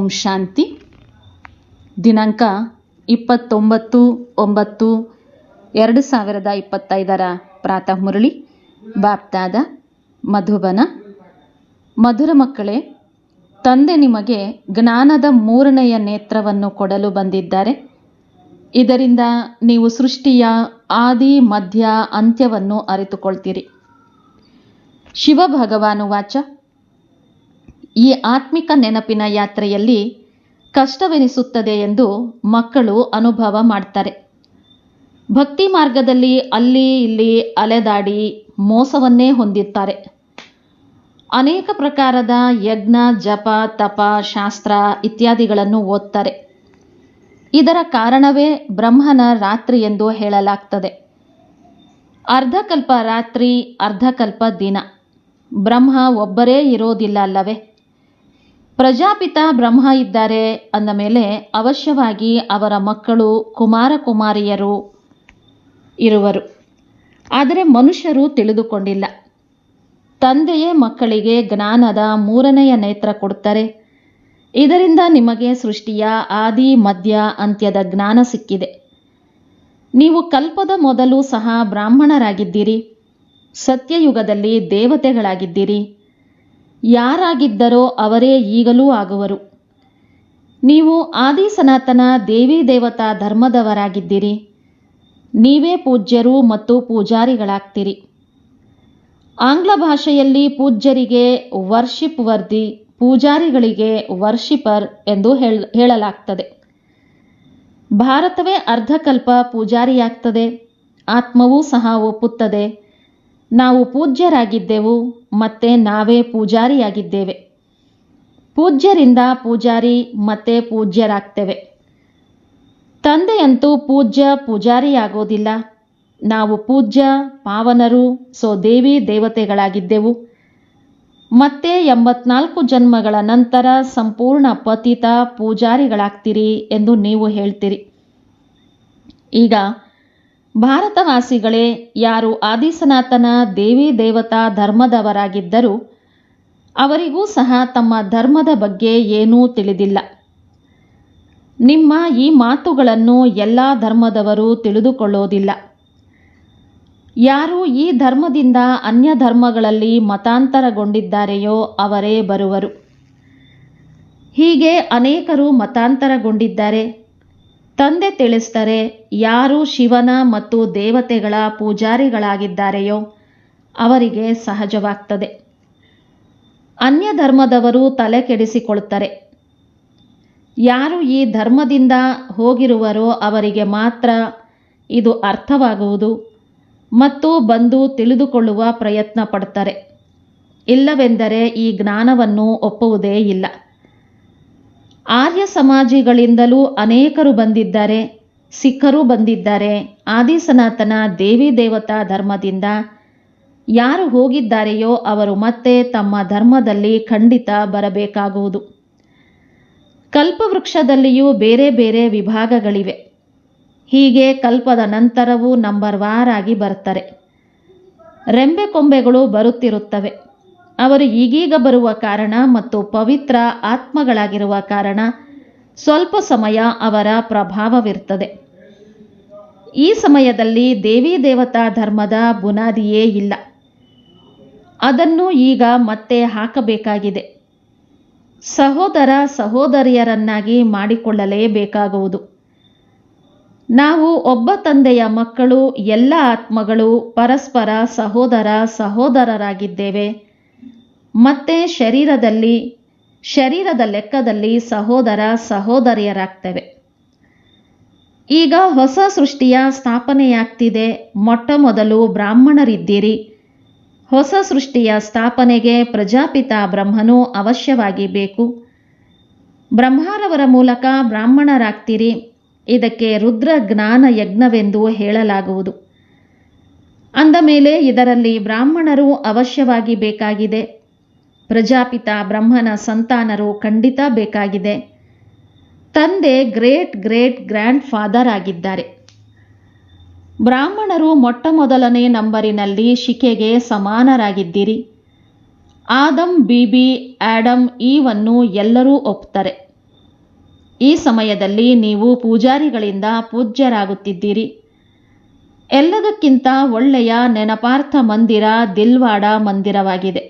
ಓಂ ಶಾಂತಿ. ದಿನಾಂಕ ಇಪ್ಪತ್ತೊಂಬತ್ತು ಒಂಬತ್ತು ಎರಡು ಸಾವಿರದ ಇಪ್ಪತ್ತೈದರ ಪ್ರಾತಃ ಮುರಳಿ. ಬಾಪ್ತಾದ ಮಧುಬನ. ಮಧುರ ಮಕ್ಕಳೇ, ತಂದೆ ನಿಮಗೆ ಜ್ಞಾನದ ಮೂರನೆಯ ನೇತ್ರವನ್ನು ಕೊಡಲು ಬಂದಿದ್ದಾರೆ. ಇದರಿಂದ ನೀವು ಸೃಷ್ಟಿಯ ಆದಿ, ಮಧ್ಯ, ಅಂತ್ಯವನ್ನು ಅರಿತುಕೊಳ್ತೀರಿ. ಶಿವ ಭಗವಾನು ವಾಚ ಈ ಆತ್ಮಿಕ ನೆನಪಿನ ಯಾತ್ರೆಯಲ್ಲಿ ಕಷ್ಟವೆನಿಸುತ್ತದೆ ಎಂದು ಮಕ್ಕಳು ಅನುಭವ ಮಾಡ್ತಾರೆ. ಭಕ್ತಿ ಮಾರ್ಗದಲ್ಲಿ ಅಲ್ಲಿ ಇಲ್ಲಿ ಅಲೆದಾಡಿ ಮೋಸವನ್ನೇ ಹೊಂದಿರ್ತಾರೆ. ಅನೇಕ ಪ್ರಕಾರದ ಯಜ್ಞ, ಜಪ, ತಪ, ಶಾಸ್ತ್ರ ಇತ್ಯಾದಿಗಳನ್ನು ಓದ್ತಾರೆ. ಇದರ ಕಾರಣವೇ ಬ್ರಹ್ಮನ ರಾತ್ರಿ ಎಂದು ಹೇಳಲಾಗ್ತದೆ. ಅರ್ಧಕಲ್ಪ ರಾತ್ರಿ, ಅರ್ಧಕಲ್ಪ ದಿನ. ಬ್ರಹ್ಮ ಒಬ್ಬರೇ ಇರೋದಿಲ್ಲ ಅಲ್ಲವೇ? ಪ್ರಜಾಪಿತ ಬ್ರಹ್ಮ ಇದ್ದಾರೆ ಅಂದ ಮೇಲೆ ಅವಶ್ಯವಾಗಿ ಅವರ ಮಕ್ಕಳು ಕುಮಾರ ಕುಮಾರಿಯರು ಇರುವರು. ಆದರೆ ಮನುಷ್ಯರು ತಿಳಿದುಕೊಂಡಿಲ್ಲ. ತಂದೆಯೇ ಮಕ್ಕಳಿಗೆ ಜ್ಞಾನದ ಮೂರನೆಯ ನೇತ್ರ ಕೊಡ್ತಾರೆ ಇದರಿಂದ ನಿಮಗೆ ಸೃಷ್ಟಿಯ ಆದಿ, ಮಧ್ಯ, ಅಂತ್ಯದ ಜ್ಞಾನ ಸಿಕ್ಕಿದೆ. ನೀವು ಕಲ್ಪದ ಮೊದಲು ಸಹ ಬ್ರಾಹ್ಮಣರಾಗಿದ್ದೀರಿ. ಸತ್ಯಯುಗದಲ್ಲಿ ದೇವತೆಗಳಾಗಿದ್ದೀರಿ. ಯಾರಾಗಿದ್ದರೋ ಅವರೇ ಈಗಲೂ ಆಗುವರು. ನೀವು ಆದಿ ಸನಾತನ ದೇವಿ ದೇವತಾ ಧರ್ಮದವರಾಗಿದ್ದೀರಿ. ನೀವೇ ಪೂಜ್ಯರು ಮತ್ತು ಪೂಜಾರಿಗಳಾಗ್ತೀರಿ. ಆಂಗ್ಲ ಭಾಷೆಯಲ್ಲಿ ಪೂಜ್ಯರಿಗೆ ವರ್ಷಿಪ್ ವರ್ದಿ ಪೂಜಾರಿಗಳಿಗೆ ವರ್ಷಿಪರ್ ಎಂದು ಹೇಳ, ಹೇಳಲಾಗ್ತದೆ. ಭಾರತವೇ ಅರ್ಧಕಲ್ಪ ಪೂಜಾರಿಯಾಗ್ತದೆ. ಆತ್ಮವೂ ಸಹ ಒಪ್ಪುತ್ತದೆ. ನಾವು ಪೂಜ್ಯರಾಗಿದ್ದೆವು ಮತ್ತೆ ನಾವೇ ಪೂಜಾರಿಯಾಗಿದ್ದೇವೆ. ಪೂಜ್ಯರಿಂದ ಪೂಜಾರಿ ಮತ್ತೆ ಪೂಜ್ಯರಾಗ್ತೇವೆ. ತಂದೆಯಂತೂ ಪೂಜ್ಯ ಪೂಜಾರಿಯಾಗೋದಿಲ್ಲ. ನಾವು ಪೂಜ್ಯ, ಪಾವನರು ಸೊ ದೇವಿ ದೇವತೆಗಳಾಗಿದ್ದೆವು. ಮತ್ತೆ ಎಂಬತ್ನಾಲ್ಕು ಜನ್ಮಗಳ ನಂತರ ಸಂಪೂರ್ಣ ಪತಿತ ಪೂಜಾರಿಗಳಾಗ್ತೀರಿ ಎಂದು ನೀವು ಹೇಳ್ತೀರಿ. ಈಗ ಭಾರತವಾಸಿಗಳೇ, ಯಾರು ಆದಿಸನಾತನ ದೇವಿ ದೇವತಾ ಧರ್ಮದವರಾಗಿದ್ದರೂ ಅವರಿಗೂ ಸಹ ತಮ್ಮ ಧರ್ಮದ ಬಗ್ಗೆ ಏನೂ ತಿಳಿದಿಲ್ಲ. ನಿಮ್ಮ ಈ ಮಾತುಗಳನ್ನು ಎಲ್ಲ ಧರ್ಮದವರು ತಿಳಿದುಕೊಳ್ಳೋದಿಲ್ಲ. ಯಾರು ಈ ಧರ್ಮದಿಂದ ಅನ್ಯ ಧರ್ಮಗಳಲ್ಲಿ ಮತಾಂತರಗೊಂಡಿದ್ದಾರೆಯೋ ಅವರೇ ಬರುವರು. ಹೀಗೆ ಅನೇಕರು ಮತಾಂತರಗೊಂಡಿದ್ದಾರೆ. ತಂದೆ ತಿಳಿಸ್ತಾರೆ, ಯಾರು ಶಿವನ ಮತ್ತು ದೇವತೆಗಳ ಪೂಜಾರಿಗಳಾಗಿದ್ದಾರೆಯೋ ಅವರಿಗೆ ಸಹಜವಾಗ್ತದೆ. ಅನ್ಯ ಧರ್ಮದವರು ತಲೆ ಕೆಡಿಸಿಕೊಳ್ತಾರೆ ಯಾರು ಈ ಧರ್ಮದಿಂದ ಹೋಗಿರುವರೋ ಅವರಿಗೆ ಮಾತ್ರ ಇದು ಅರ್ಥವಾಗುವುದು ಮತ್ತು ಬಂದು ತಿಳಿದುಕೊಳ್ಳುವ ಪ್ರಯತ್ನ ಪಡ್ತಾರೆ ಇಲ್ಲವೆಂದರೆ ಈ ಜ್ಞಾನವನ್ನು ಒಪ್ಪುವುದೇ ಇಲ್ಲ. ಆರ್ಯ ಸಮಾಜಿಗಳಿಂದಲೂ ಅನೇಕರು ಬಂದಿದ್ದಾರೆ. ಸಿಖ್ಖರು ಬಂದಿದ್ದಾರೆ. ಆದಿ ಸನಾತನ ದೇವಿ ದೇವತಾ ಧರ್ಮದಿಂದ ಯಾರು ಹೋಗಿದ್ದಾರೆಯೋ ಅವರು ಮತ್ತೆ ತಮ್ಮ ಧರ್ಮದಲ್ಲಿ ಖಂಡಿತ ಬರಬೇಕಾಗುವುದು. ಕಲ್ಪವೃಕ್ಷದಲ್ಲಿಯೂ ಬೇರೆ ಬೇರೆ ವಿಭಾಗಗಳಿವೆ. ಹೀಗೆ ಕಲ್ಪದ ನಂತರವೂ ನಂಬರ್ ವಾರ್ ಆಗಿ ಬರ್ತಾರೆ ರೆಂಬೆ ಕೊಂಬೆಗಳು ಬರುತ್ತಿರುತ್ತವೆ. ಅವರು ಈಗೀಗ ಬರುವ ಕಾರಣ ಮತ್ತು ಪವಿತ್ರ ಆತ್ಮಗಳಾಗಿರುವ ಕಾರಣ ಸ್ವಲ್ಪ ಸಮಯ ಅವರ ಪ್ರಭಾವವಿರ್ತದೆ ಈ ಸಮಯದಲ್ಲಿ ದೇವಿ ದೇವತಾ ಧರ್ಮದ ಬುನಾದಿಯೇ ಇಲ್ಲ. ಅದನ್ನು ಈಗ ಮತ್ತೆ ಹಾಕಬೇಕಾಗಿದೆ. ಸಹೋದರ ಸಹೋದರಿಯರನ್ನಾಗಿ ಮಾಡಿಕೊಳ್ಳಲೇಬೇಕಾಗುವುದು. ನಾವು ಒಬ್ಬ ತಂದೆಯ ಮಕ್ಕಳು, ಎಲ್ಲ ಆತ್ಮಗಳು, ಪರಸ್ಪರ ಸಹೋದರ ಸಹೋದರರಾಗಿದ್ದೇವೆ. ಮತ್ತೆ ಶರೀರದಲ್ಲಿ, ಶರೀರದ ಲೆಕ್ಕದಲ್ಲಿ ಸಹೋದರ ಸಹೋದರಿಯರಾಗ್ತೇವೆ. ಈಗ ಹೊಸ ಸೃಷ್ಟಿಯ ಸ್ಥಾಪನೆಯಾಗ್ತಿದೆ. ಮೊಟ್ಟ ಮೊದಲು ಬ್ರಾಹ್ಮಣರಿದ್ದೀರಿ. ಹೊಸ ಸೃಷ್ಟಿಯ ಸ್ಥಾಪನೆಗೆ ಪ್ರಜಾಪಿತ ಬ್ರಹ್ಮನು ಅವಶ್ಯವಾಗಿ ಬೇಕು. ಬ್ರಹ್ಮಾರವರ ಮೂಲಕ ಬ್ರಾಹ್ಮಣರಾಗ್ತೀರಿ. ಇದಕ್ಕೆ ರುದ್ರ ಜ್ಞಾನ ಯಜ್ಞವೆಂದು ಹೇಳಲಾಗುವುದು. ಅಂದ ಮೇಲೆ ಇದರಲ್ಲಿ ಬ್ರಾಹ್ಮಣರು ಅವಶ್ಯವಾಗಿ ಬೇಕಾಗಿದೆ. ಪ್ರಜಾಪಿತ ಬ್ರಹ್ಮನ ಸಂತಾನರು ಖಂಡಿತ ಬೇಕಾಗಿದೆ. ತಂದೆ ಗ್ರೇಟ್ ಗ್ರೇಟ್ ಗ್ರ್ಯಾಂಡ್ ಫಾದರ್ ಆಗಿದ್ದಾರೆ. ಬ್ರಾಹ್ಮಣರು ಮೊಟ್ಟ ಮೊದಲನೇ ನಂಬರಿನಲ್ಲಿ ಶಿಕೆಗೆ ಸಮಾನರಾಗಿದ್ದೀರಿ. ಆದಮ್ ಬಿಬಿ ಆಡಮ್ ಈವನ್ನು ಎಲ್ಲರೂ ಒಪ್ತಾರೆ. ಈ ಸಮಯದಲ್ಲಿ ನೀವು ಪೂಜಾರಿಗಳಿಂದ ಪೂಜ್ಯರಾಗುತ್ತಿದ್ದೀರಿ. ಎಲ್ಲದಕ್ಕಿಂತ ಒಳ್ಳೆಯ ನೆನಪಾರ್ಥ ಮಂದಿರ ದಿಲ್ವಾಡ ಮಂದಿರವಾಗಿದೆ.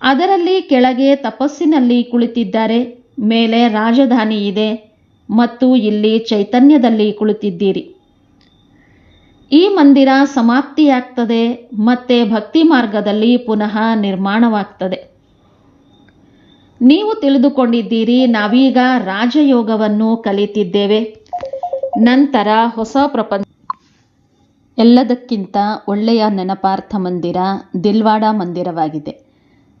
ಅದರಲ್ಲಿ ಕೆಳಗೆ ತಪಸ್ಸಿನಲ್ಲಿ ಕುಳಿತಿದ್ದಾರೆ, ಮೇಲೆ ರಾಜಧಾನಿ ಇದೆ ಮತ್ತು ಇಲ್ಲಿ ಚೈತನ್ಯದಲ್ಲಿ ಕುಳಿತಿದ್ದೀರಿ. ಈ ಮಂದಿರ ಸಮಾಪ್ತಿಯಾಗ್ತದೆ ಮತ್ತೆ ಭಕ್ತಿ ಮಾರ್ಗದಲ್ಲಿ ಪುನಃ ನಿರ್ಮಾಣವಾಗ್ತದೆ. ನೀವು ತಿಳಿದುಕೊಂಡಿದ್ದೀರಿ, ನಾವೀಗ ರಾಜಯೋಗವನ್ನು ಕಲಿತಿದ್ದೇವೆ. ನಂತರ ಹೊಸ ಪ್ರಪಂಚ ಎಲ್ಲದಕ್ಕಿಂತ ಒಳ್ಳೆಯ ನೆನಪಾರ್ಥ ಮಂದಿರ ದಿಲ್ವಾಡ ಮಂದಿರವಾಗಿದೆ.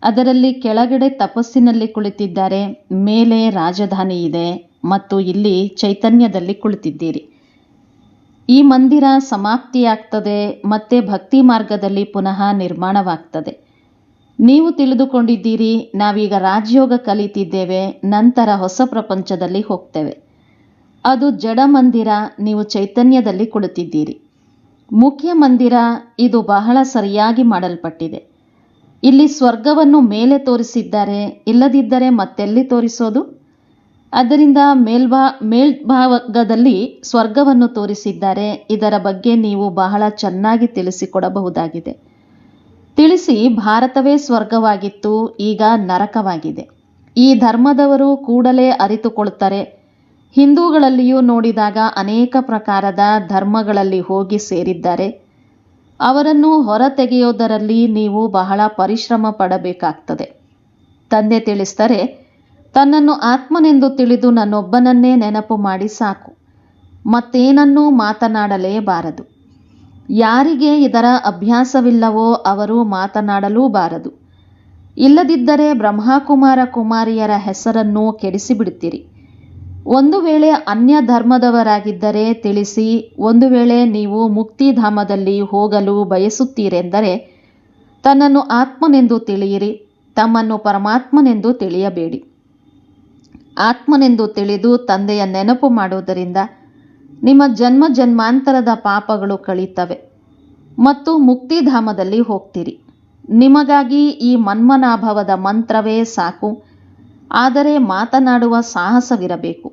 ಅದರಲ್ಲಿ ಕೆಳಗಡೆ ತಪಸ್ಸಿನಲ್ಲಿ ಕುಳಿತಿದ್ದಾರೆ, ಮೇಲೆ ರಾಜಧಾನಿ ಇದೆ ಮತ್ತು ಇಲ್ಲಿ ಚೈತನ್ಯದಲ್ಲಿ ಕುಳಿತಿದ್ದೀರಿ. ಈ ಮಂದಿರ ಸಮಾಪ್ತಿಯಾಗ್ತದೆ, ಮತ್ತೆ ಭಕ್ತಿ ಮಾರ್ಗದಲ್ಲಿ ಪುನಃ ನಿರ್ಮಾಣವಾಗ್ತದೆ. ನೀವು ತಿಳಿದುಕೊಂಡಿದ್ದೀರಿ, ನಾವೀಗ ರಾಜಯೋಗ ಕಲಿತಿದ್ದೇವೆ, ನಂತರ ಹೊಸ ಪ್ರಪಂಚದಲ್ಲಿ ಹೋಗ್ತೇವೆ. ಅದು ಜಡ ಮಂದಿರ, ನೀವು ಚೈತನ್ಯದಲ್ಲಿ ಕುಳಿತಿದ್ದೀರಿ. ಮುಖ್ಯ ಮಂದಿರ, ಇದು ಬಹಳ ಸರಿಯಾಗಿ ಮಾಡಲ್ಪಟ್ಟಿದೆ. ಇಲ್ಲಿ ಸ್ವರ್ಗವನ್ನು ಮೇಲೆ ತೋರಿಸಿದ್ದಾರೆ, ಇಲ್ಲದಿದ್ದರೆ ಮತ್ತೆಲ್ಲಿ ತೋರಿಸೋದು? ಅದರಿಂದ ಮೇಲ್ಭಾ, ಮೇಲ್ಭಾಗದಲ್ಲಿ ಸ್ವರ್ಗವನ್ನು ತೋರಿಸಿದ್ದಾರೆ, ಇದರ ಬಗ್ಗೆ ನೀವು ಬಹಳ ಚೆನ್ನಾಗಿ ತಿಳಿಸಿಕೊಡಬಹುದಾಗಿದೆ. ತಿಳಿಸಿ, ಭಾರತವೇ ಸ್ವರ್ಗವಾಗಿತ್ತು, ಈಗ ನರಕವಾಗಿದೆ. ಈ ಧರ್ಮದವರು ಕೂಡಲೇ ಅರಿತುಕೊಳ್ತಾರೆ. ಹಿಂದೂಗಳಲ್ಲಿಯೂ ನೋಡಿದಾಗ ಅನೇಕ ಪ್ರಕಾರದ ಧರ್ಮಗಳಲ್ಲಿ ಹೋಗಿ ಸೇರಿದ್ದಾರೆ. ಅವರನ್ನು ಹೊರತೆಗೆಯೋದರಲ್ಲಿ ನೀವು ಬಹಳ ಪರಿಶ್ರಮ ಪಡಬೇಕಾಗ್ತದೆ. ತಂದೆ ತಿಳಿಸ್ತಾರೆ ತನ್ನನ್ನು ಆತ್ಮನೆಂದು ತಿಳಿದು ನನ್ನೊಬ್ಬನನ್ನೇ ನೆನಪು ಮಾಡಿ ಸಾಕು. ಮತ್ತೇನನ್ನೂ ಮಾತನಾಡಲೇಬಾರದು. ಯಾರಿಗೆ ಇದರ ಅಭ್ಯಾಸವಿಲ್ಲವೋ ಅವರು ಮಾತನಾಡಲೂಬಾರದು. ಇಲ್ಲದಿದ್ದರೆ ಬ್ರಹ್ಮಕುಮಾರ ಕುಮಾರಿಯರ ಹೆಸರನ್ನು ಕೆಡಿಸಿಬಿಡುತ್ತೀರಿ. ಒಂದು ವೇಳೆ ಅನ್ಯ ಧರ್ಮದವರಾಗಿದ್ದರೆ ತಿಳಿಸಿ, ಒಂದು ವೇಳೆ ನೀವು ಮುಕ್ತಿಧಾಮದಲ್ಲಿ ಹೋಗಲು ಬಯಸುತ್ತೀರೆಂದರೆ ತನ್ನನ್ನು ಆತ್ಮನೆಂದು ತಿಳಿಯಿರಿ, ತಮ್ಮನ್ನು ಪರಮಾತ್ಮನೆಂದು ತಿಳಿಯಬೇಡಿ. ಆತ್ಮನೆಂದು ತಿಳಿದು ತಂದೆಯ ನೆನಪು ಮಾಡುವುದರಿಂದ ನಿಮ್ಮ ಜನ್ಮ ಜನ್ಮಾಂತರದ ಪಾಪಗಳು ಕಳೀತವೆ ಮತ್ತು ಮುಕ್ತಿಧಾಮದಲ್ಲಿ ಹೋಗ್ತೀರಿ. ನಿಮಗಾಗಿ ಈ ಮನ್ಮನಾಭವದ ಮಂತ್ರವೇ ಸಾಕು, ಆದರೆ ಮಾತನಾಡುವ ಸಾಹಸವಿರಬೇಕು.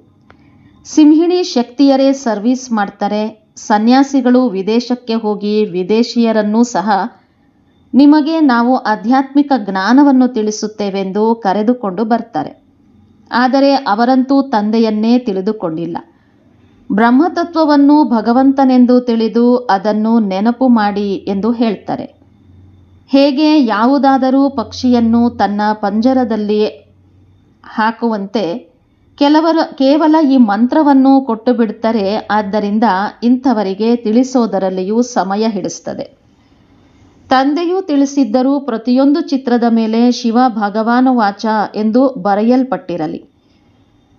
ಸಿಂಹಿಣಿ ಶಕ್ತಿಯರೇ ಸರ್ವಿಸ್ ಮಾಡ್ತಾರೆ. ಸನ್ಯಾಸಿಗಳು ವಿದೇಶಕ್ಕೆ ಹೋಗಿ ವಿದೇಶಿಯರನ್ನೂ ಸಹ ನಿಮಗೆ ನಾವು ಆಧ್ಯಾತ್ಮಿಕ ಜ್ಞಾನವನ್ನು ತಿಳಿಸುತ್ತೇವೆಂದು ಕರೆದುಕೊಂಡು ಬರ್ತಾರೆ. ಆದರೆ ಅವರಂತೂ ತಂದೆಯನ್ನೇ ತಿಳಿದುಕೊಂಡಿಲ್ಲ. ಬ್ರಹ್ಮತತ್ವವನ್ನು ಭಗವಂತನೆಂದು ತಿಳಿದು ಅದನ್ನು ನೆನಪು ಮಾಡಿ ಎಂದು ಹೇಳ್ತಾರೆ. ಹೇಗೆ ಯಾವುದಾದರೂ ಪಕ್ಷಿಯನ್ನು ತನ್ನ ಪಂಜರದಲ್ಲಿ ಹಾಕುವಂತೆ ಕೆಲವರು, ಕೇವಲ ಈ ಮಂತ್ರವನ್ನು ಕೊಟ್ಟು ಬಿಡ್ತಾರೆ ಆದ್ದರಿಂದ ಇಂಥವರಿಗೆ ತಿಳಿಸೋದರಲ್ಲಿಯೂ ಸಮಯ ಹಿಡಿಸ್ತದೆ. ತಂದೆಯೂ ತಿಳಿಸಿದ್ದರೂ ಪ್ರತಿಯೊಂದು ಚಿತ್ರದ ಮೇಲೆ ಶಿವ ಭಗವಾನ ವಾಚ ಎಂದು ಬರೆಯಲ್ಪಟ್ಟಿರಲಿ.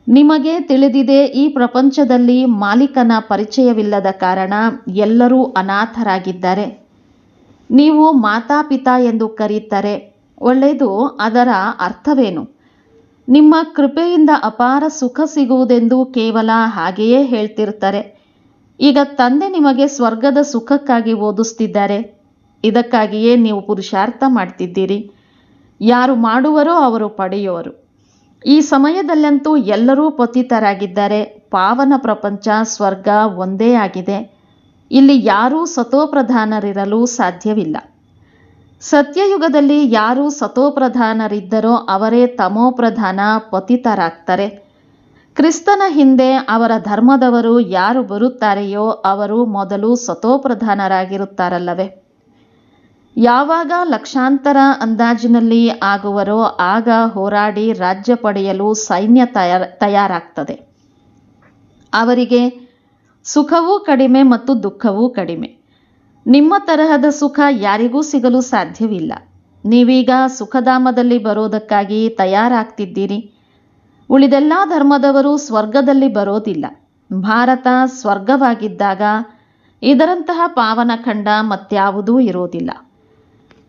ನಿಮಗೆ ತಿಳಿದಿದೆ, ಈ ಪ್ರಪಂಚದಲ್ಲಿ ಮಾಲೀಕನ ಪರಿಚಯವಿಲ್ಲದ ಕಾರಣ ಎಲ್ಲರೂ ಅನಾಥರಾಗಿದ್ದಾರೆ. ನೀವು ಮಾತಾಪಿತಾ ಎಂದು ಕರೀತಾರೆ, ಒಳ್ಳೆಯದು ಅದರ ಅರ್ಥವೇನು? ನಿಮ್ಮ ಕೃಪೆಯಿಂದ ಅಪಾರ ಸುಖ ಸಿಗುವುದೆಂದು ಕೇವಲ ಹಾಗೆಯೇ ಹೇಳ್ತಿರ್ತಾರೆ. ಈಗ ತಂದೆ ನಿಮಗೆ ಸ್ವರ್ಗದ ಸುಖಕ್ಕಾಗಿ ಓದಿಸ್ತಿದ್ದಾರೆ. ಇದಕ್ಕಾಗಿಯೇ ನೀವು ಪುರುಷಾರ್ಥ ಮಾಡ್ತಿದ್ದೀರಿ. ಯಾರು ಮಾಡುವರೋ ಅವರು ಪಡೆಯುವರು. ಈ ಸಮಯದಲ್ಲಂತೂ ಎಲ್ಲರೂ ಪತಿತರಾಗಿದ್ದಾರೆ. ಪಾವನ ಪ್ರಪಂಚ, ಸ್ವರ್ಗ ಒಂದೇ ಆಗಿದೆ. ಇಲ್ಲಿ ಯಾರೂ ಸತೋಪ್ರಧಾನರಿರಲು ಸಾಧ್ಯವಿಲ್ಲ. ಸತ್ಯಯುಗದಲ್ಲಿ ಯಾರು ಸತೋಪ್ರಧಾನರಿದ್ದರೋ ಅವರೇ ತಮೋಪ್ರಧಾನ ಪತಿತರಾಗ್ತಾರೆ. ಕ್ರಿಸ್ತನ ಹಿಂದೆ ಅವರ ಧರ್ಮದವರು ಯಾರು ಬರುತ್ತಾರೆಯೋ ಅವರು ಮೊದಲು ಸತೋಪ್ರಧಾನರಾಗಿರುತ್ತಾರಲ್ಲವೇ. ಯಾವಾಗ ಲಕ್ಷಾಂತರ ಅಂದಾಜಿನಲ್ಲಿ ಆಗುವರೋ ಆಗ ಹೋರಾಡಿ ರಾಜ್ಯ ಪಡೆಯಲು ಸೈನ್ಯ ತಯಾರ, ತಯಾರಾಗ್ತದೆ. ಅವರಿಗೆ ಸುಖವೂ ಕಡಿಮೆ ಮತ್ತು ದುಃಖವೂ ಕಡಿಮೆ. ನಿಮ್ಮ ತರಹದ ಸುಖ ಯಾರಿಗೂ ಸಿಗಲು ಸಾಧ್ಯವಿಲ್ಲ. ನೀವೀಗ ಸುಖಧಾಮದಲ್ಲಿ ಬರೋದಕ್ಕಾಗಿ ತಯಾರಾಗ್ತಿದ್ದೀರಿ. ಉಳಿದೆಲ್ಲ ಧರ್ಮದವರು ಸ್ವರ್ಗದಲ್ಲಿ ಬರೋದಿಲ್ಲ. ಭಾರತ ಸ್ವರ್ಗವಾಗಿದ್ದಾಗ ಇದರಂತಹ ಪಾವನ ಖಂಡ ಮತ್ಯಾವುದೂ ಇರೋದಿಲ್ಲ.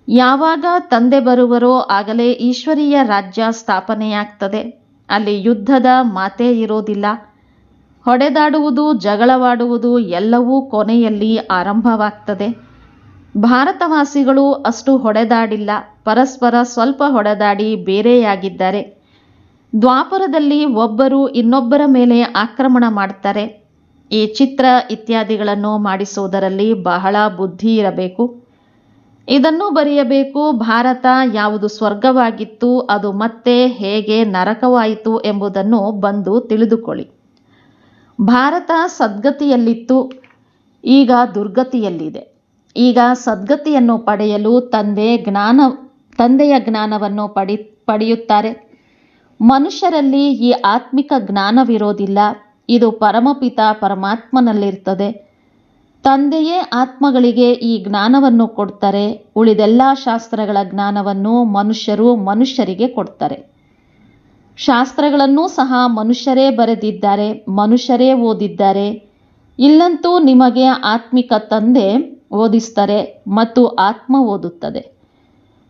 ಯಾವಾಗ ತಂದೆ ಬರುವರೋ ಆಗಲೇ ಈಶ್ವರೀಯ ರಾಜ್ಯ ಸ್ಥಾಪನೆಯಾಗ್ತದೆ. ಅಲ್ಲಿ ಯುದ್ಧದ ಮಾತೇ ಇರೋದಿಲ್ಲ. ಹೊಡೆದಾಡುವುದು, ಜಗಳವಾಡುವುದು ಎಲ್ಲವೂ ಕೊನೆಯಲ್ಲಿ ಆರಂಭವಾಗ್ತದೆ. ಭಾರತವಾಸಿಗಳು ಅಷ್ಟು ಹೊಡೆದಾಡಿಲ್ಲ. ಪರಸ್ಪರ ಸ್ವಲ್ಪ ಹೊಡೆದಾಡಿ ಬೇರೆಯಾಗಿದ್ದಾರೆ. ದ್ವಾಪರದಲ್ಲಿ ಒಬ್ಬರು ಇನ್ನೊಬ್ಬರ ಮೇಲೆ ಆಕ್ರಮಣ ಮಾಡ್ತಾರೆ. ಈ ಚಿತ್ರ ಇತ್ಯಾದಿಗಳನ್ನು ಮಾಡಿಸುವುದರಲ್ಲಿ ಬಹಳ ಬುದ್ಧಿ ಇರಬೇಕು. ಇದನ್ನು ಬರೆಯಬೇಕು, ಭಾರತ ಯಾವುದು ಸ್ವರ್ಗವಾಗಿತ್ತು, ಅದು ಮತ್ತೆ ಹೇಗೆ ನರಕವಾಯಿತು ಎಂಬುದನ್ನು ಬಂದು ತಿಳಿದುಕೊಳ್ಳಿ. ಭಾರತ ಸದ್ಗತಿಯಲ್ಲಿತ್ತು, ಈಗ ದುರ್ಗತಿಯಲ್ಲಿದೆ. ಈಗ ಸದ್ಗತಿಯನ್ನು ಪಡೆಯಲು ತಂದೆ ಜ್ಞಾನ, ತಂದೆಯ ಜ್ಞಾನವನ್ನು ಪಡಿ, ಪಡೆಯುತ್ತಾರೆ. ಮನುಷ್ಯರಲ್ಲಿ ಈ ಆತ್ಮಿಕ ಜ್ಞಾನವಿರೋದಿಲ್ಲ. ಇದು ಪರಮಪಿತ ಪರಮಾತ್ಮನಲ್ಲಿರ್ತದೆ. ತಂದೆಯೇ ಆತ್ಮಗಳಿಗೆ ಈ ಜ್ಞಾನವನ್ನು ಕೊಡ್ತಾರೆ. ಉಳಿದೆಲ್ಲ ಶಾಸ್ತ್ರಗಳ ಜ್ಞಾನವನ್ನು ಮನುಷ್ಯರು ಮನುಷ್ಯರಿಗೆ ಕೊಡ್ತಾರೆ. ಶಾಸ್ತ್ರಗಳನ್ನೂ ಸಹ ಮನುಷ್ಯರೇ ಬರೆದಿದ್ದಾರೆ, ಮನುಷ್ಯರೇ ಓದಿದ್ದಾರೆ. ಇಲ್ಲಂತೂ ನಿಮಗೆ ಆತ್ಮಿಕ ತಂದೆ ಓದಿಸ್ತಾರೆ ಮತ್ತು ಆತ್ಮ ಓದುತ್ತದೆ.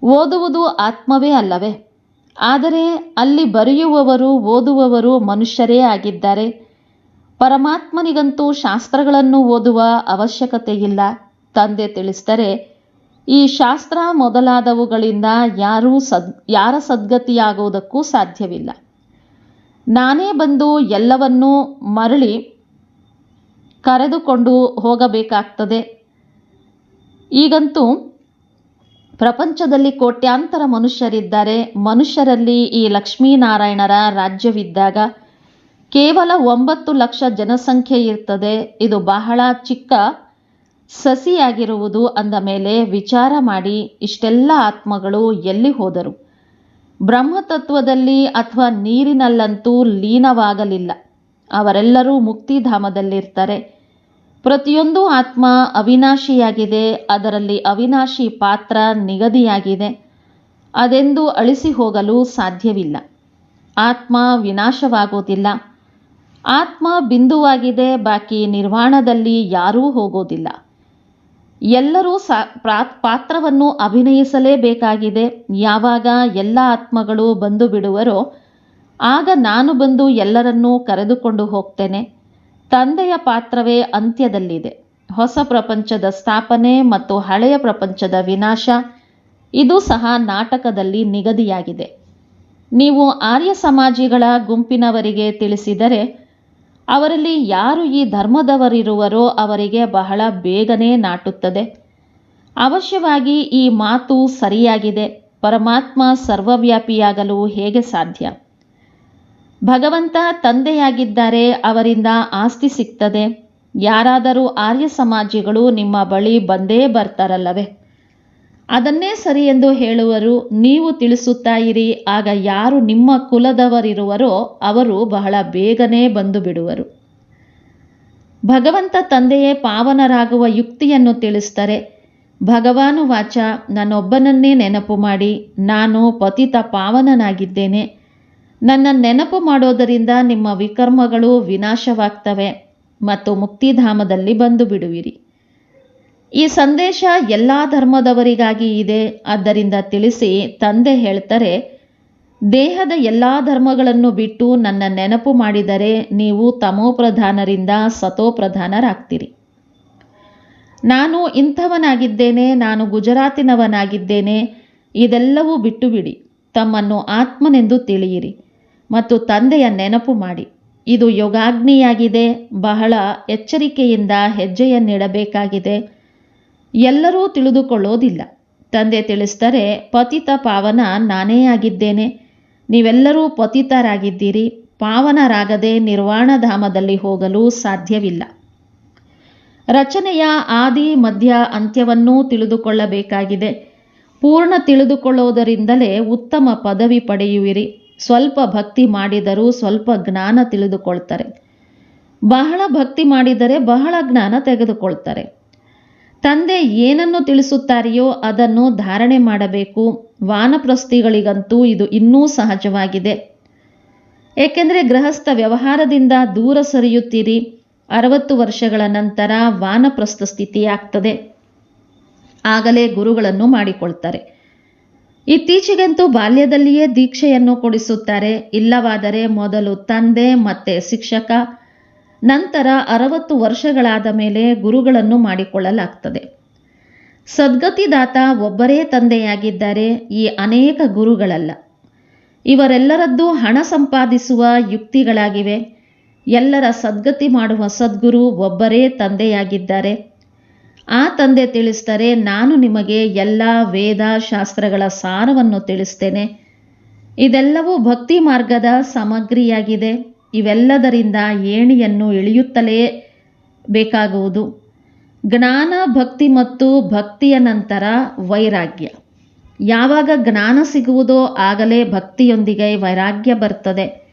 ಓದುವುದು ಆತ್ಮವೇ ಅಲ್ಲವೇ? ಆದರೆ ಅಲ್ಲಿ ಬರೆಯುವವರು, ಓದುವವರು ಮನುಷ್ಯರೇ ಆಗಿದ್ದಾರೆ. ಪರಮಾತ್ಮನಿಗಂತೂ ಶಾಸ್ತ್ರಗಳನ್ನು ಓದುವ ಅವಶ್ಯಕತೆ ಇಲ್ಲ ತಂದೆ ತಿಳಿಸ್ತಾರೆ ಈ ಶಾಸ್ತ್ರ ಮೊದಲಾದವುಗಳಿಂದ ಯಾರೂ ಸದ್, ಯಾರ ಸದ್ಗತಿಯಾಗುವುದಕ್ಕೂ ಸಾಧ್ಯವಿಲ್ಲ. ನಾನೇ ಬಂದು ಎಲ್ಲವನ್ನೂ ಮರಳಿ ಕರೆದುಕೊಂಡು ಹೋಗಬೇಕಾಗ್ತದೆ. ಈಗಂತೂ ಪ್ರಪಂಚದಲ್ಲಿ ಕೋಟ್ಯಾಂತರ ಮನುಷ್ಯರಿದ್ದಾರೆ. ಮನುಷ್ಯರಲ್ಲಿ ಈ ಲಕ್ಷ್ಮೀನಾರಾಯಣರ ರಾಜ್ಯವಿದ್ದಾಗ ಕೇವಲ ಒಂಬತ್ತು ಲಕ್ಷ ಜನಸಂಖ್ಯೆ ಇರ್ತದೆ. ಇದು ಬಹಳ ಚಿಕ್ಕ ಸಸಿಯಾಗಿರುವುದು ಅಂದ ಮೇಲೆ ವಿಚಾರ ಮಾಡಿ ಇಷ್ಟೆಲ್ಲ ಆತ್ಮಗಳು ಎಲ್ಲಿ ಹೋದರು? ಬ್ರಹ್ಮತತ್ವದಲ್ಲಿ ಅಥವಾ ನೀರಿನಲ್ಲಂತೂ ಲೀನವಾಗಲಿಲ್ಲ. ಅವರೆಲ್ಲರೂ ಮುಕ್ತಿಧಾಮದಲ್ಲಿರ್ತಾರೆ. ಪ್ರತಿಯೊಂದು ಆತ್ಮ ಅವಿನಾಶಿಯಾಗಿದೆ. ಅದರಲ್ಲಿ ಅವಿನಾಶಿ ಪಾತ್ರ ನಿಗದಿಯಾಗಿದೆ. ಅದೆಂದು ಅಳಿಸಿ ಹೋಗಲು ಸಾಧ್ಯವಿಲ್ಲ. ಆತ್ಮ ವಿನಾಶವಾಗೋದಿಲ್ಲ. ಆತ್ಮ ಬಿಂದುವಾಗಿದೆ. ಬಾಕಿ ನಿರ್ವಾಣದಲ್ಲಿ ಯಾರೂ ಹೋಗೋದಿಲ್ಲ. ಎಲ್ಲರೂ ಪ್ರಾ- ಪಾತ್ರವನ್ನು ಅಭಿನಯಿಸಲೇಬೇಕಾಗಿದೆ. ಯಾವಾಗ ಎಲ್ಲ ಆತ್ಮಗಳು ಬಂದು ಬಿಡುವರೋ ಆಗ ನಾನು ಬಂದು ಎಲ್ಲರನ್ನೂ ಕರೆದುಕೊಂಡು ಹೋಗ್ತೇನೆ. ತಂದೆಯ ಪಾತ್ರವೇ ಅಂತ್ಯದಲ್ಲಿದೆ. ಹೊಸ ಪ್ರಪಂಚದ ಸ್ಥಾಪನೆ ಮತ್ತು ಹಳೆಯ ಪ್ರಪಂಚದ ವಿನಾಶ, ಇದು ಸಹ ನಾಟಕದಲ್ಲಿ ನಿಗದಿಯಾಗಿದೆ. ನೀವು ಆರ್ಯ ಸಮಾಜಿಗಳ ಗುಂಪಿನವರಿಗೆ ತಿಳಿಸಿದರೆ ಅವರಲ್ಲಿ ಯಾರು ಈ ಧರ್ಮದವರಿರುವರೋ ಅವರಿಗೆ ಬಹಳ ಬೇಗನೆ ನಾಟುತ್ತದೆ. ಅವಶ್ಯವಾಗಿ ಈ ಮಾತು ಸರಿಯಾಗಿದೆ. ಪರಮಾತ್ಮ ಸರ್ವವ್ಯಾಪಿಯಾಗಲು ಹೇಗೆ ಸಾಧ್ಯ? ಭಗವಂತ ತಂದೆಯಾಗಿದ್ದಾರೆ, ಅವರಿಂದ ಆಸ್ತಿ ಸಿಗ್ತದೆ. ಯಾರಾದರೂ ಆರ್ಯ ಸಮಾಜಿಗಳು ನಿಮ್ಮ ಬಳಿ ಬಂದೇ ಬರ್ತಾರಲ್ಲವೇ? ಅದನ್ನೇ ಸರಿ ಎಂದು ಹೇಳುವರು, ನೀವು ತಿಳಿಸುತ್ತಾ ಇರಿ ಆಗ ಯಾರು ನಿಮ್ಮ ಕುಲದವರಿರುವರೋ ಅವರು ಬಹಳ ಬೇಗನೆ ಬಂದು ಬಿಡುವರು. ಭಗವಂತ ತಂದೆಯೇ ಪಾವನರಾಗುವ ಯುಕ್ತಿಯನ್ನು ತಿಳಿಸ್ತಾರೆ ಭಗವಾನು ವಾಚ, ನನ್ನೊಬ್ಬನನ್ನೇ ನೆನಪು ಮಾಡಿ, ನಾನು ಪತಿತ ಪಾವನನಾಗಿದ್ದೇನೆ. ನನ್ನ ನೆನಪು ಮಾಡೋದರಿಂದ ನಿಮ್ಮ ವಿಕರ್ಮಗಳು ವಿನಾಶವಾಗ್ತವೆ ಮತ್ತು ಮುಕ್ತಿಧಾಮದಲ್ಲಿ ಬಂದು ಬಿಡುವಿರಿ. ಈ ಸಂದೇಶ ಎಲ್ಲ ಧರ್ಮದವರಿಗಾಗಿ ಇದೆ. ಆದ್ದರಿಂದ ತಿಳಿಸಿ, ತಂದೆ ಹೇಳ್ತಾರೆ, ದೇಹದ ಎಲ್ಲ ಧರ್ಮಗಳನ್ನು ಬಿಟ್ಟು ನನ್ನ ನೆನಪು ಮಾಡಿದರೆ ನೀವು ತಮೋಪ್ರಧಾನರಿಂದ ಸತೋಪ್ರಧಾನರಾಗ್ತೀರಿ. ನಾನು ಇಂಥವನಾಗಿದ್ದೇನೆ, ನಾನು ಗುಜರಾತಿನವನಾಗಿದ್ದೇನೆ, ಇದೆಲ್ಲವೂ ಬಿಟ್ಟು ಬಿಡಿ ತಮ್ಮನ್ನು ಆತ್ಮನೆಂದು ತಿಳಿಯಿರಿ ಮತ್ತು ತಂದೆಯ ನೆನಪು ಮಾಡಿ. ಇದು ಯೋಗಾಗ್ನಿಯಾಗಿದೆ. ಬಹಳ ಎಚ್ಚರಿಕೆಯಿಂದ ಹೆಜ್ಜೆಯನ್ನಿಡಬೇಕಾಗಿದೆ. ಎಲ್ಲರೂ ತಿಳಿದುಕೊಳ್ಳೋದಿಲ್ಲ. ತಂದೆ ತಿಳಿಸ್ತಾರೆ ಪತಿತ ಪಾವನ ನಾನೇ ಆಗಿದ್ದೇನೆ. ನೀವೆಲ್ಲರೂ ಪತಿತರಾಗಿದ್ದೀರಿ. ಪಾವನರಾಗದೆ ನಿರ್ವಾಣಧಾಮದಲ್ಲಿ ಹೋಗಲು ಸಾಧ್ಯವಿಲ್ಲ. ರಚನೆಯ ಆದಿ, ಮಧ್ಯ ಅಂತ್ಯವನ್ನೂ ತಿಳಿದುಕೊಳ್ಳಬೇಕಾಗಿದೆ. ಪೂರ್ಣ ತಿಳಿದುಕೊಳ್ಳುವುದರಿಂದಲೇ ಉತ್ತಮ ಪದವಿ ಪಡೆಯುವಿರಿ. ಸ್ವಲ್ಪ ಭಕ್ತಿ ಮಾಡಿದರೂ ಸ್ವಲ್ಪ ಜ್ಞಾನ ತಿಳಿದುಕೊಳ್ತಾರೆ. ಬಹಳ ಭಕ್ತಿ ಮಾಡಿದರೆ ಬಹಳ ಜ್ಞಾನ ತೆಗೆದುಕೊಳ್ತಾರೆ. ತಂದೆ ಏನನ್ನು ತಿಳಿಸುತ್ತಾರೆಯೋ ಅದನ್ನು ಧಾರಣೆ ಮಾಡಬೇಕು. ವಾನಪ್ರಸ್ಥಿಗಳಿಗಂತೂ ಇದು ಇನ್ನೂ ಸಹಜವಾಗಿದೆ. ಏಕೆಂದರೆ ಗೃಹಸ್ಥ ವ್ಯವಹಾರದಿಂದ ದೂರ ಸರಿಯುತ್ತೀರಿ. ಅರವತ್ತು ವರ್ಷಗಳ ನಂತರ ವಾನಪ್ರಸ್ಥ ಸ್ಥಿತಿಯಾಗ್ತದೆ. ಆಗಲೇ ಗುರುಗಳನ್ನು ಮಾಡಿಕೊಳ್ತಾರೆ. ಇತ್ತೀಚೆಗಂತೂ ಬಾಲ್ಯದಲ್ಲಿಯೇ ದೀಕ್ಷೆಯನ್ನು ಕೊಡಿಸುತ್ತಾರೆ. ಇಲ್ಲವಾದರೆ ಮೊದಲು ತಂದೆ ಮತ್ತೆ ಶಿಕ್ಷಕ ನಂತರ ಅರವತ್ತು ವರ್ಷಗಳಾದ ಮೇಲೆ ಗುರುಗಳನ್ನು ಮಾಡಿಕೊಳ್ಳಲಾಗ್ತದೆ. ಸದ್ಗತಿದಾತ ಒಬ್ಬರೇ ತಂದೆಯಾಗಿದ್ದಾರೆ, ಈ ಅನೇಕ ಗುರುಗಳಲ್ಲ. ಇವರೆಲ್ಲರದ್ದು ಹಣ ಸಂಪಾದಿಸುವ ಯುಕ್ತಿಗಳಾಗಿವೆ. ಎಲ್ಲರ ಸದ್ಗತಿ ಮಾಡುವ ಸದ್ಗುರು ಒಬ್ಬರೇ ತಂದೆಯಾಗಿದ್ದಾರೆ. ಆ ತಂದೆ ತಿಳಿಸ್ತಾರೆ ನಾನು ನಿಮಗೆ ಎಲ್ಲ ವೇದ ಶಾಸ್ತ್ರಗಳ ಸಾರವನ್ನು ತಿಳಿಸ್ತೇನೆ. ಇದೆಲ್ಲವೂ ಭಕ್ತಿ ಮಾರ್ಗದ ಸಾಮಗ್ರಿಯಾಗಿದೆ. ಇವೆಲ್ಲದರಿಂದ ಏಣಿಯನ್ನು ಇಳಿಯುತ್ತಲೇ ಬೇಕಾಗುವುದು. ಜ್ಞಾನ, ಭಕ್ತಿ ಮತ್ತು ಭಕ್ತಿಯ ನಂತರ ವೈರಾಗ್ಯ. ಯಾವಾಗ ಜ್ಞಾನ ಸಿಗುವುದೋ ಆಗಲೇ ಭಕ್ತಿಯೊಂದಿಗೆ ವೈರಾಗ್ಯ ಬರ್ತದೆ.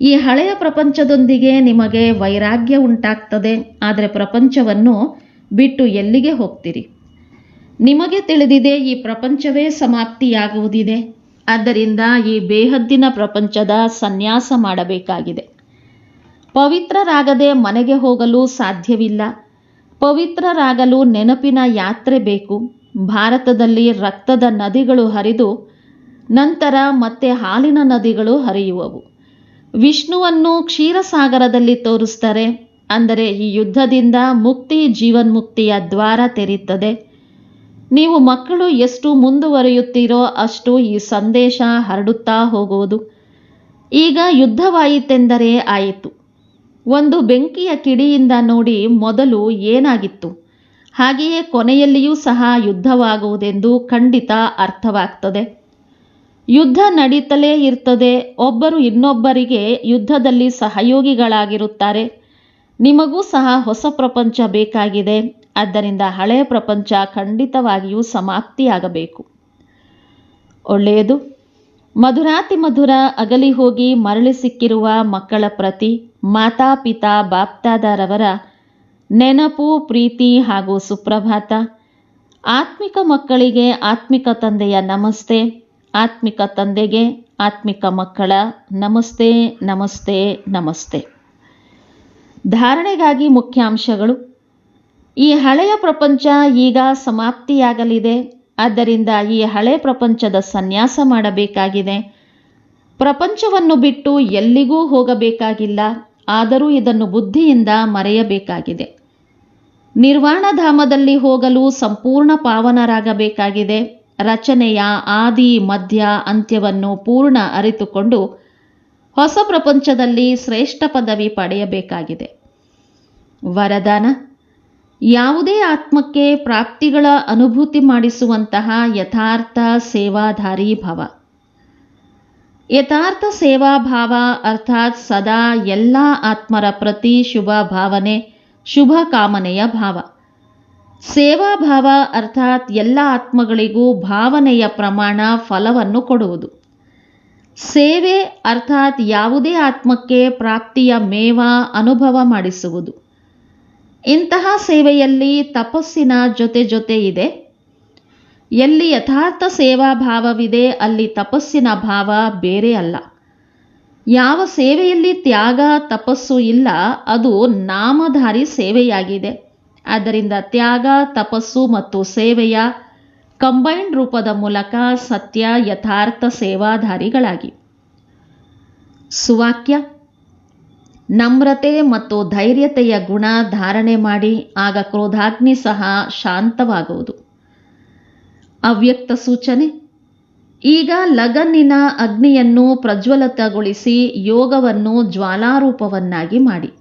ಈ ಹಳೆಯ ಪ್ರಪಂಚದೊಂದಿಗೆ ನಿಮಗೆ ವೈರಾಗ್ಯ ಉಂಟಾಗ್ತದೆ. ಆದರೆ ಪ್ರಪಂಚವನ್ನು ಬಿಟ್ಟು ಎಲ್ಲಿಗೆ ಹೋಗ್ತೀರಿ? ನಿಮಗೆ ತಿಳಿದಿದೆ ಈ ಪ್ರಪಂಚವೇ ಸಮಾಪ್ತಿಯಾಗುವುದಿದೆ. ಆದ್ದರಿಂದ ಈ ಬೇಹದ್ದಿನ ಪ್ರಪಂಚದ ಸನ್ಯಾಸ ಮಾಡಬೇಕಾಗಿದೆ. ಪವಿತ್ರರಾಗದೆ ಮನೆಗೆ ಹೋಗಲು ಸಾಧ್ಯವಿಲ್ಲ. ಪವಿತ್ರರಾಗಲು ನೆನಪಿನ ಯಾತ್ರೆ ಬೇಕು. ಭಾರತದಲ್ಲಿ ರಕ್ತದ ನದಿಗಳು ಹರಿದು, ನಂತರ ಮತ್ತೆ ಹಾಲಿನ ನದಿಗಳು ಹರಿಯುವವು. ವಿಷ್ಣುವನ್ನು ಕ್ಷೀರಸಾಗರದಲ್ಲಿ ತೋರಿಸ್ತಾರೆ. ಅಂದರೆ ಈ ಯುದ್ಧದಿಂದ ಮುಕ್ತಿ ಜೀವನ್ಮುಕ್ತಿಯ ದ್ವಾರ ತೆರೀತದೆ ನೀವು ಮಕ್ಕಳು ಎಷ್ಟು ಮುಂದುವರಿಯುತ್ತೀರೋ ಅಷ್ಟು ಈ ಸಂದೇಶ ಹರಡುತ್ತಾ ಹೋಗುವುದು. ಈಗ ಯುದ್ಧವಾಯಿತೆಂದರೆ ಆಯಿತು. ಒಂದು ಬೆಂಕಿಯ ಕಿಡಿಯಿಂದ ನೋಡಿ ಮೊದಲು ಏನಾಗಿತ್ತು. ಹಾಗೆಯೇ ಕೊನೆಯಲ್ಲಿಯೂ ಸಹ ಯುದ್ಧವಾಗುವುದೆಂದು ಖಂಡಿತ ಅರ್ಥವಾಗ್ತದೆ. ಯುದ್ಧ ನಡೀತಲೇ ಇರ್ತದೆ. ಒಬ್ಬರು ಇನ್ನೊಬ್ಬರಿಗೆ ಯುದ್ಧದಲ್ಲಿ ಸಹಯೋಗಿಗಳಾಗಿರುತ್ತಾರೆ. ನಿಮಗೂ ಸಹ ಹೊಸ ಪ್ರಪಂಚ ಬೇಕಾಗಿದೆ. ಆದ್ದರಿಂದ ಹಳೆಯ ಪ್ರಪಂಚ ಖಂಡಿತವಾಗಿಯೂ ಸಮಾಪ್ತಿಯಾಗಬೇಕು. ಒಳ್ಳೆಯದು. ಮಧುರಾತಿ ಮಧುರ ಅಗಲಿ ಹೋಗಿ ಮರಳಿ ಸಿಕ್ಕಿರುವ ಮಕ್ಕಳ ಪ್ರತಿ ಮಾತಾಪಿತಾ ಬಾಪ್ತಾದಾರವರ ನೆನಪು, ಪ್ರೀತಿ ಹಾಗೂ ಸುಪ್ರಭಾತ. ಆತ್ಮಿಕ ಮಕ್ಕಳಿಗೆ ಆತ್ಮಿಕ ತಂದೆಯ ನಮಸ್ತೆ, ಆತ್ಮಿಕ ತಂದೆಗೆ ಆತ್ಮಿಕ ಮಕ್ಕಳ ನಮಸ್ತೆ ನಮಸ್ತೆ ನಮಸ್ತೆ. ಧಾರಣೆಗಾಗಿ ಮುಖ್ಯಾಂಶಗಳು. ಈ ಹಳೆಯ ಪ್ರಪಂಚ ಈಗ ಸಮಾಪ್ತಿಯಾಗಲಿದೆ. ಆದ್ದರಿಂದ ಈ ಹಳೆ ಪ್ರಪಂಚದ ಸನ್ಯಾಸ ಮಾಡಬೇಕಾಗಿದೆ. ಪ್ರಪಂಚವನ್ನು ಬಿಟ್ಟು ಎಲ್ಲಿಗೂ ಹೋಗಬೇಕಾಗಿಲ್ಲ. ಆದರೂ ಇದನ್ನು ಬುದ್ಧಿಯಿಂದ ಮರೆಯಬೇಕಾಗಿದೆ. ನಿರ್ವಾಣಧಾಮದಲ್ಲಿ ಹೋಗಲು ಸಂಪೂರ್ಣ ಪಾವನರಾಗಬೇಕಾಗಿದೆ. ರಚನೆಯ ಆದಿ, ಮಧ್ಯ ಅಂತ್ಯವನ್ನು ಪೂರ್ಣ ಅರಿತುಕೊಂಡು ಹೊಸ ಪ್ರಪಂಚದಲ್ಲಿ ಶ್ರೇಷ್ಠ ಪದವಿ ಪಡೆಯಬೇಕಾಗಿದೆ. ವರದಾನ. ಯಾವುದೇ ಆತ್ಮಕ್ಕೆ ಪ್ರಾಪ್ತಿಗಳ ಅನುಭೂತಿ ಮಾಡಿಸುವಂತಹ ಯಥಾರ್ಥ ಸೇವಾಧಾರಿ ಭವ. ಯಥಾರ್ಥ ಸೇವಾಭಾವ ಅರ್ಥಾತ್ ಸದಾ ಎಲ್ಲ ಆತ್ಮರ ಪ್ರತಿ ಶುಭ ಭಾವನೆ, ಶುಭ ಕಾಮನೆಯ ಭಾವ. ಸೇವಾಭಾವ ಅರ್ಥಾತ್ ಎಲ್ಲ ಆತ್ಮಗಳಿಗೂ ಭಾವನೆಯ ಪ್ರಮಾಣ ಫಲವನ್ನು ಕೊಡುವುದು. ಸೇವೆ ಅರ್ಥಾತ್ ಯಾವುದೇ ಆತ್ಮಕ್ಕೆ ಪ್ರಾಪ್ತಿಯ ಮೇವ ಅನುಭವ ಮಾಡಿಸುವುದು. ಇಂತಹ ಸೇವೆಯಲ್ಲಿ ತಪಸ್ಸಿನ ಜೊತೆ ಜೊತೆ ಇದೆ. ಎಲ್ಲಿ ಯಥಾರ್ಥ ಸೇವಾ ಭಾವವಿದೆ ಅಲ್ಲಿ ತಪಸ್ಸಿನ ಭಾವ ಬೇರೆ ಅಲ್ಲ. ಯಾವ ಸೇವೆಯಲ್ಲಿ ತ್ಯಾಗ, ತಪಸ್ಸು ಇಲ್ಲ, ಅದು ನಾಮಧಾರಿ ಸೇವೆಯಾಗಿದೆ. ಆದ್ದರಿಂದ ತ್ಯಾಗ, ತಪಸ್ಸು ಮತ್ತು ಸೇವೆಯ ಕಂಬೈನ್ಡ್ ರೂಪದ ಮೂಲಕ ಸತ್ಯ ಯಥಾರ್ಥ ಸೇವಾಧಾರಿಗಳಾಗಿ. ಸುವಾಕ್ಯ ನಮ್ರತೆ ಮತ್ತು ಧೈರ್ಯತೆಯ ಗುಣ ಧಾರಣೆ ಮಾಡಿ, ಆಗ ಕ್ರೋಧಾಗ್ನಿ ಸಹ ಶಾಂತವಾಗುವುದು. ಅವ್ಯಕ್ತ ಸೂಚನೆ, ಈಗ ಲಗನ್ನಿನ ಅಗ್ನಿಯನ್ನು ಪ್ರಜ್ವಲತಗೊಳಿಸಿ ಯೋಗವನ್ನು ಜ್ವಾಲಾರೂಪವನ್ನಾಗಿ ಮಾಡಿ.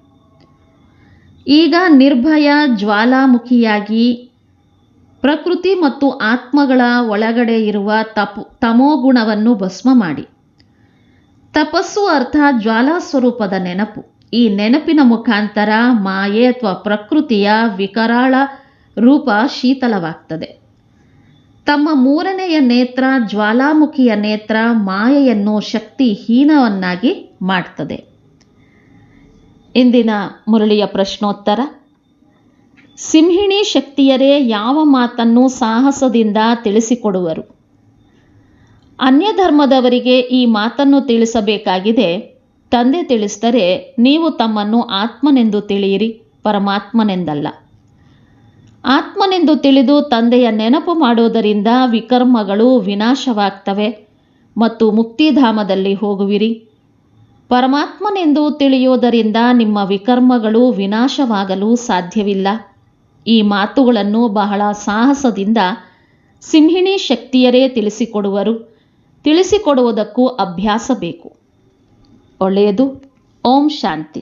ಈಗ ನಿರ್ಭಯ ಜ್ವಾಲಾಮುಖಿಯಾಗಿ ಪ್ರಕೃತಿ ಮತ್ತು ಆತ್ಮಗಳ ಒಳಗಡೆ ಇರುವ ತಪು ತಮೋಗುಣವನ್ನು ಭಸ್ಮ ಮಾಡಿ. ತಪಸ್ಸು ಅರ್ಥ ಜ್ವಾಲಾ ಸ್ವರೂಪದ ನೆನಪು. ಈ ನೆನಪಿನ ಮುಖಾಂತರ ಮಾಯೆ ಅಥವಾ ಪ್ರಕೃತಿಯ ವಿಕರಾಳ ರೂಪ ಶೀತಲವಾಗ್ತದೆ. ತಮ್ಮ ಮೂರನೆಯ ನೇತ್ರ, ಜ್ವಾಲಾಮುಖಿಯ ನೇತ್ರ ಮಾಯೆಯನ್ನು ಶಕ್ತಿಹೀನವನ್ನಾಗಿ ಮಾಡ್ತದೆ. ಇಂದಿನ ಮುರಳಿಯ ಪ್ರಶ್ನೋತ್ತರ, ಸಿಂಹಿಣಿ ಶಕ್ತಿಯರೇ ಯಾವ ಮಾತನ್ನು ಸಾಹಸದಿಂದ ತಿಳಿಸಿಕೊಡುವರು? ಅನ್ಯ ಧರ್ಮದವರಿಗೆ ಈ ಮಾತನ್ನು ತಿಳಿಸಬೇಕಾಗಿದೆ ತಂದೆ ತಿಳಿಸಿದರೆ ನೀವು ತಮ್ಮನ್ನು ಆತ್ಮನೆಂದು ತಿಳಿಯಿರಿ, ಪರಮಾತ್ಮನೆಂದಲ್ಲ. ಆತ್ಮನೆಂದು ತಿಳಿದು ತಂದೆಯ ನೆನಪು ಮಾಡುವುದರಿಂದ ವಿಕರ್ಮಗಳು ವಿನಾಶವಾಗ್ತವೆ ಮತ್ತು ಮುಕ್ತಿಧಾಮದಲ್ಲಿ ಹೋಗುವಿರಿ. ಪರಮಾತ್ಮನೆಂದು ತಿಳಿಯುವುದರಿಂದ ನಿಮ್ಮ ವಿಕರ್ಮಗಳು ವಿನಾಶವಾಗಲು ಸಾಧ್ಯವಿಲ್ಲ. ಈ ಮಾತುಗಳನ್ನು ಬಹಳ ಸಾಹಸದಿಂದ ಸಿಂಹಿಣಿ ಶಕ್ತಿಯರೇ ತಿಳಿಸಿಕೊಡುವರು. ತಿಳಿಸಿಕೊಡುವುದಕ್ಕೂ ಅಭ್ಯಾಸ ಬೇಕು. ಒಳ್ಳೆಯದು. ಓಂ ಶಾಂತಿ.